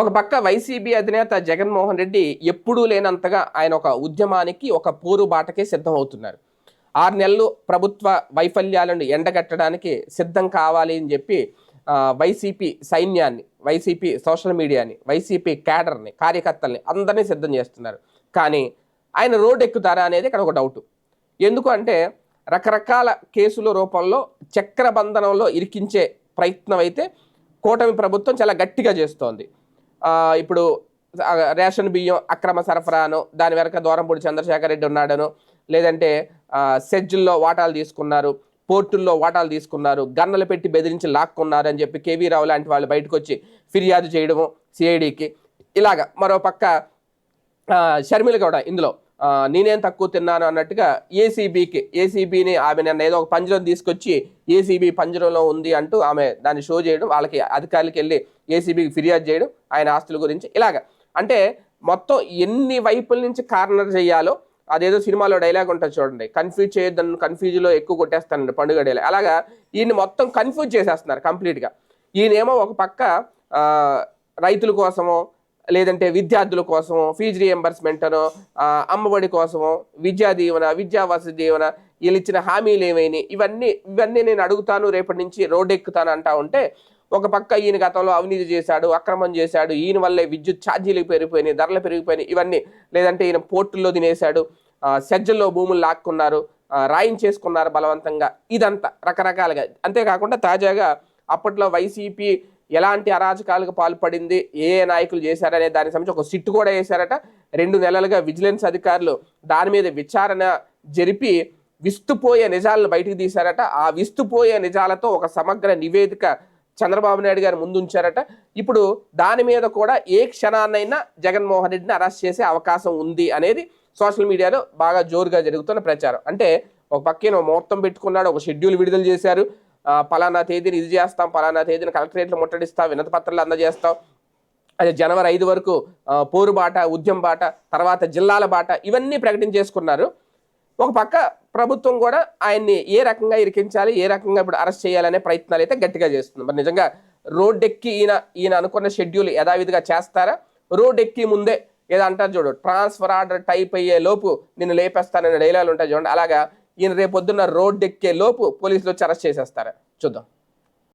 ఒక పక్క వైసీపీ అధినేత జగన్మోహన్ రెడ్డి ఎప్పుడూ లేనంతగా ఆయన ఒక ఉద్యమానికి ఒక పోరు బాటకే సిద్ధమవుతున్నారు. ఆరు నెలలు ప్రభుత్వ వైఫల్యాలను ఎండగట్టడానికి సిద్ధం కావాలి అని చెప్పి వైసీపీ సైన్యాన్ని వైసీపీ సోషల్ మీడియాని వైసీపీ క్యాడర్ని కార్యకర్తల్ని అందరినీ సిద్ధం చేస్తున్నారు. కానీ ఆయన రోడ్ ఎక్కుతారా అనేది ఇక్కడ ఒక డౌట్. ఎందుకు అంటే రకరకాల కేసుల రూపంలో చక్రబంధనంలో ఇరికించే ప్రయత్నం అయితే కూటమి ప్రభుత్వం చాలా గట్టిగా చేస్తోంది. ఇప్పుడు రేషన్ బియ్యం అక్రమ సరఫరాను దాని వెనక దూరంపూడి చంద్రశేఖర్ రెడ్డి ఉన్నాడను లేదంటే సెజ్జుల్లో వాటాలు తీసుకున్నారు పోర్టుల్లో వాటాలు తీసుకున్నారు గన్నలు పెట్టి బెదిరించి లాక్కున్నారు అని చెప్పి కేవీ రావు లాంటి వాళ్ళు బయటకు వచ్చి ఫిర్యాదు చేయడము సిఐడికి ఇలాగ మరో పక్క షర్మిల కూడా ఇందులో. నేనేం తక్కువ తిన్నాను అన్నట్టుగా ఏసీబీకి ఏసీబీని ఆమె నన్ను ఏదో ఒక పంజరం తీసుకొచ్చి ఏసీబీ పంజరంలో ఉంది అంటూ ఆమె దాన్ని షో చేయడం వాళ్ళకి అధికారులకి వెళ్ళి ఏసీబీకి ఫిర్యాదు చేయడం ఆయన ఆస్తుల గురించి ఇలాగ. అంటే మొత్తం ఎన్ని వైపుల నుంచి కార్నర్ చేయాలో అదేదో సినిమాలో డైలాగ్ ఉంటుంది చూడండి కన్ఫ్యూజ్ చేయొద్దని కన్ఫ్యూజ్లో ఎక్కువ కొట్టేస్తానండి పండుగ డైలాగ్ అలాగా ఈయన్ని మొత్తం కన్ఫ్యూజ్ చేసేస్తున్నారు కంప్లీట్గా. ఈయనేమో ఒక పక్క రైతుల కోసమో లేదంటే విద్యార్థుల కోసమో ఫీజు రియంబర్స్మెంట్ అనో అమ్మఒడి కోసమో విద్యా దీవెన విద్యా వసతి దీవెన వీళ్ళు ఇచ్చిన హామీలు ఏమైనాయి? ఇవన్నీ ఇవన్నీ నేను అడుగుతాను రేపటి నుంచి రోడ్డు ఎక్కుతాను అంటా ఉంటే ఒక పక్క ఈయన గతంలో అవినీతి చేశాడు అక్రమం చేశాడు ఈయన వల్లే విద్యుత్ ఛార్జీలు పెరిగిపోయినాయి ధరలు పెరిగిపోయినాయి ఇవన్నీ. లేదంటే ఈయన పోర్టుల్లో తినేశాడు సెజ్జల్లో భూములు లాక్కున్నారు రాయిన్ రాయించేసుకున్నారు బలవంతంగా. ఇదంతా రకరకాలుగా. అంతేకాకుండా తాజాగా అప్పట్లో వైసీపీ ఎలాంటి అరాచకాలకు పాల్పడింది ఏ ఏ నాయకులు చేశారనే దానికి సంబంధించి ఒక సిట్ కూడా వేశారట. రెండు నెలలుగా విజిలెన్స్ అధికారులు దాని మీద విచారణ జరిపి విస్తుపోయే నిజాలను బయటికి తీశారట. ఆ విస్తుపోయే నిజాలతో ఒక సమగ్ర నివేదిక చంద్రబాబు నాయుడు గారు ముందుంచారట. ఇప్పుడు దాని మీద కూడా ఏ క్షణాన్నైనా జగన్మోహన్ రెడ్డిని అరెస్ట్ చేసే అవకాశం ఉంది అనేది సోషల్ మీడియాలో బాగా జోరుగా జరుగుతున్న ప్రచారం. అంటే ఒక పక్కన ముహూర్తం పెట్టుకున్నాడు ఒక షెడ్యూల్ విడుదల చేశారు. పలానా తేదీని ఇది చేస్తాం పలానా తేదీని కలెక్టరేట్లు ముట్టడిస్తాం వినతి పత్రాలు అందజేస్తాం. అదే జనవరి ఐదు వరకు పోరు బాట ఉద్యమ బాట తర్వాత జిల్లాల బాట ఇవన్నీ ప్రకటించేసుకున్నారు. ఒక పక్క ప్రభుత్వం కూడా ఆయన్ని ఏ రకంగా ఇరికించాలి ఏ రకంగా ఇప్పుడు అరెస్ట్ చేయాలనే ప్రయత్నాలు అయితే గట్టిగా చేస్తుంది. మరి నిజంగా రోడ్డెక్కి ఈయన ఈయన అనుకున్న షెడ్యూల్ యథావిధిగా చేస్తారా? రోడ్డెక్కి ముందే ఏదో అంటారు చూడు ట్రాన్స్ఫర్ ఆర్డర్ టైప్ అయ్యే లోపు నిన్ను లేపేస్తాననే డైలాగులు ఉంటాయి చూడండి. అలాగా ఈయన రేపొద్దున్న రోడ్డెక్కే లోపు పోలీసులు వచ్చి అరెస్ట్ చేసేస్తారా. చూద్దాం.